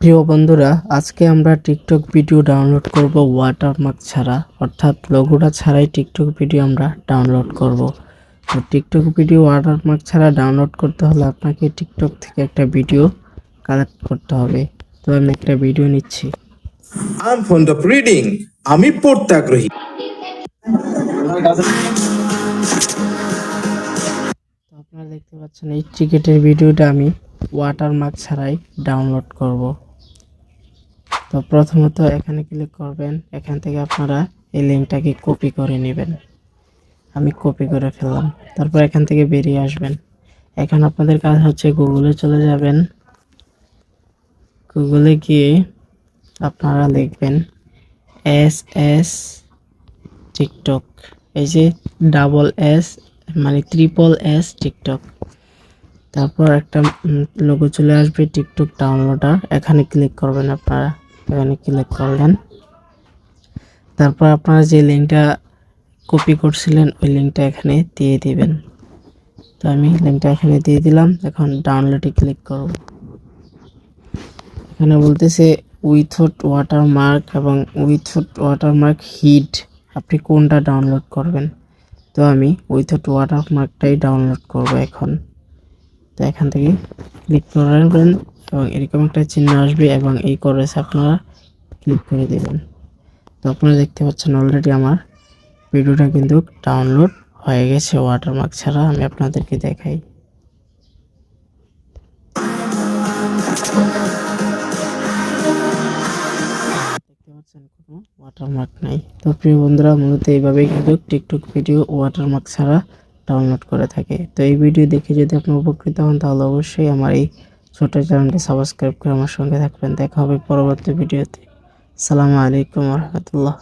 প্রিয় বন্ধুরা আজকে আমরা টিকটক ভিডিও ডাউনলোড করব ওয়াটারমার্ক ছাড়া। অর্থাৎ লোগোটা ছাড়াই টিকটক ভিডিও আমরা ডাউনলোড করব। তো টিকটক ভিডিও ওয়াটারমার্ক ছাড়া ডাউনলোড করতে হলে আপনাকে টিকটক থেকে একটা ভিডিও কালেক্ট করতে হবে। তো আমি একটা ভিডিও নিচ্ছি। I'm fond of reading. আমি পড়তে আগ্রহী। তো আপনারা দেখতে পাচ্ছেন এই টিকেটের ভিডিওটা আমি ওয়াটারমার্ক ছাড়াই ডাউনলোড করব। তো প্রথমত এখানে ক্লিক করবেন, এখান থেকে আপনারা এই লিঙ্কটাকে কপি করে নেবেন। আমি কপি করে ফেললাম, তারপর এখান থেকে বেরিয়ে আসবেন। এখন আপনাদের কাজ হচ্ছে গুগলে চলে যাবেন। গুগলে গিয়ে আপনারা লিখবেন এস এস টিকটক এই যে ডাবল এস মানে ট্রিপল এস টিকটক তারপর একটা লোগো চলে আসবে টিকটক ডাউনলোডার এখানে ক্লিক করবেন আপনারা। এখানে ক্লিক করলেন। তারপর আপনারা যে লিঙ্কটা কপি করছিলেন, ওই লিঙ্কটা এখানে দিয়ে দিবেন। তো আমি লিঙ্কটা এখানে দিয়ে দিলাম, এখন ডাউনলোডে ক্লিক করব। এখানে বলতেছে উইথআউট ওয়াটারমার্ক এবং উইথআউট ওয়াটারমার্ক হিট আপনি কোনটা ডাউনলোড করবেন? তো আমি উইথআউট ওয়াটারমার্কটাই ডাউনলোড করব এখন। তো এখান থেকে ক্লিক করবেন এবং এরকম একটা চিহ্ন আসবে এবং এই করেছে আপনারা ক্লিক করে দেবেন। তো আপনারা দেখতে পাচ্ছেন অলরেডি আমার ভিডিওটা কিন্তু ডাউনলোড হয়ে গেছে ওয়াটারমার্ক ছাড়া আমি আপনাদেরকে দেখাই। দেখতে পাচ্ছেন কোনো ওয়াটারমার্ক নাই। তো প্রিয় বন্ধুরা, মূলত এইভাবেই কিন্তু টিকটক ভিডিও ওয়াটারমার্ক ছাড়া ডাউনলোড করে থাকে। তো এই ভিডিও দেখে যদি আপনি উপকৃত হন, তাহলে অবশ্যই আমার এই ছোট চ্যানেলটি সাবস্ক্রাইব করে আমার সঙ্গে থাকবেন। দেখা হবে পরবর্তী ভিডিওতে। সালামু আলাইকুম রহমতুল্লাহ।